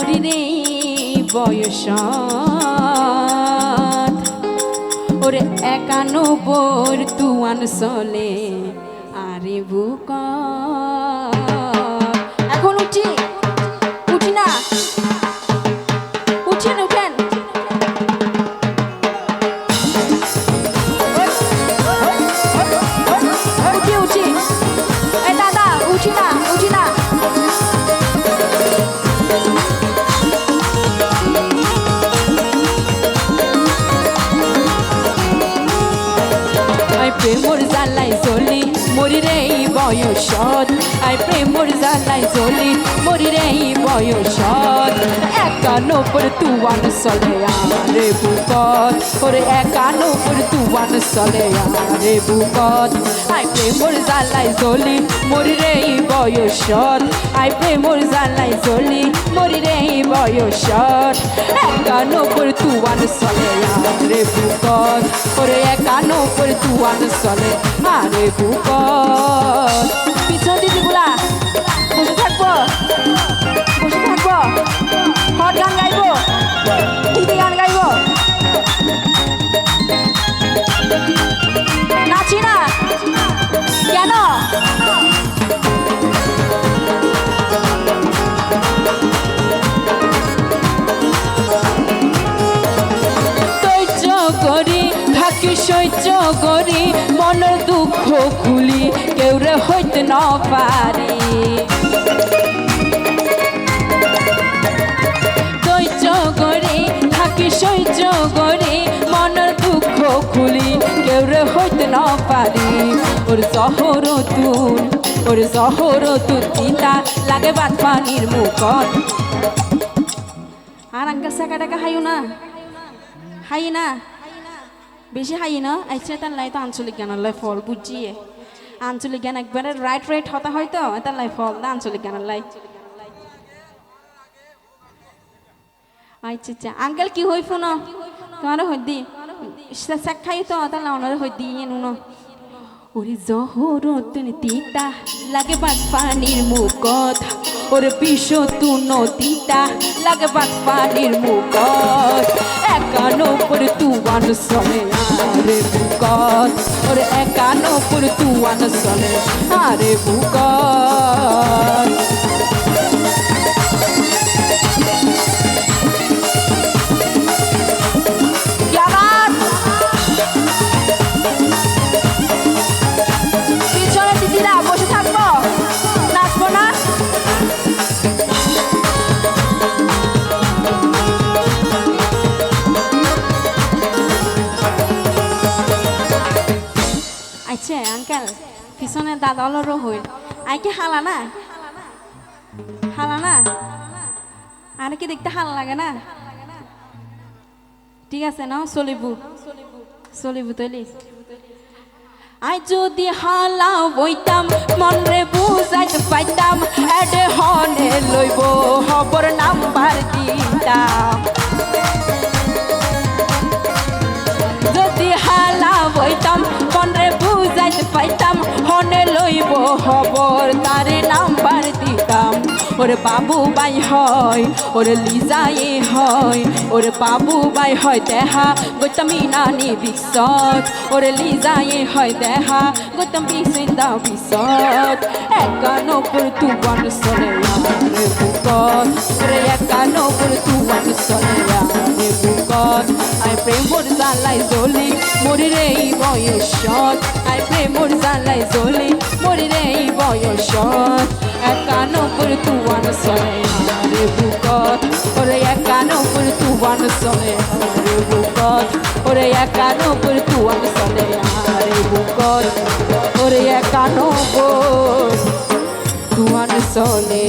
মরি রে বয়স ওরে একানব্বর তুয়ান চলে আরে বুক। প্রেমর জালাই চলি মরি রে বয়সত আই প্রেমর জালাই চলি মরি রে বয়সত একানব্বর তুয়ান চলে আরে বুকত, ওরে একানব্বর তুয়ান চলে আরে বুকত। আই প্রেমর জালাই চলি মরি রে বয়সত আই প্রেমর জালাই চলি রে বয়সত একানব্বর তুয়ান চলে আরে বুকত ওরে একানব্বর তুয়ান চলে আরে বুকত পিছন দিদিগুলা বসে থাকব বসে থাকব হট গান গাইবো হিন্দি গান গাইবো নাচি না কেন সহ্য করি, মনের দুঃখ খুলি কেউ রে হইতে ন পারি। সহ্য করি, থাকি সহ্য করি, মনের দুঃখ খুলি কেউ রে হইতে ন পারি। ওর শহর তুল ওর শহর তুল তিতা লাগে বাদ পানির মুখত। আর আঙ্কেল সাকা টাকা হাইও না। হাই না। বেশি হাই না এসে তার লাই তো আঞ্চলিক জ্ঞান লাই ফল, বুঝিয়ে। আঞ্চলিক জ্ঞান একবারে রাইট রাইট হতা হয় তো তার লাই ফল, না আঞ্চলিক জ্ঞান লাই। আচ্ছা আচ্ছা আঙ্কেল কি হই ফোন তোমার হদি দি শেখ খাই তো তাহলে ওনার হদি দি নুন ওরে জহর তুমি তিতা, লাগে বাদ পানির মুকত। ওরে বিষ তু তিতা, লাগে বাদ পানির মুকত। একানব্বর তুয়ান চলে আরে বুকত ওরে একানব্বর তুয়ান চলে আরে বুকত পিছনে দাদা অলরও হইল। আইকে হালা না? হালা না? আর কি দেখতে হাল লাগে না? ঠিক আছে না চলিব। চলিবু তৈলি। আই যদি হালা বইতাম মনরে রে পাইতাম হবর তারে নাম্বার দিতাম। ওরে বাবু বাই হয়, ওরে লিজাই হয়, ওরে বাবু বাই হয়, দেহা গৌতমী নানি বিশ্বত ওরে লিজাই হয়, দেহা গৌতমী সিন্দা বিশ্বত একানব্বর তুবান চলে আরে বুকত ওরে একানব্বর তুবান আই জালাই জ্বলি, মরি রে বয়সত আই প্রেমর জালাই জ্বলি, মরি রে বয়সত একানব্বর তুয়ান চলে আরে বুকত ওরে একানব্বর তুয়ান চলে আরে বুকত ওরে একানব্বর তুয়ান চলে আরে বুকত ওরে একানব্বর তুয়ান চলে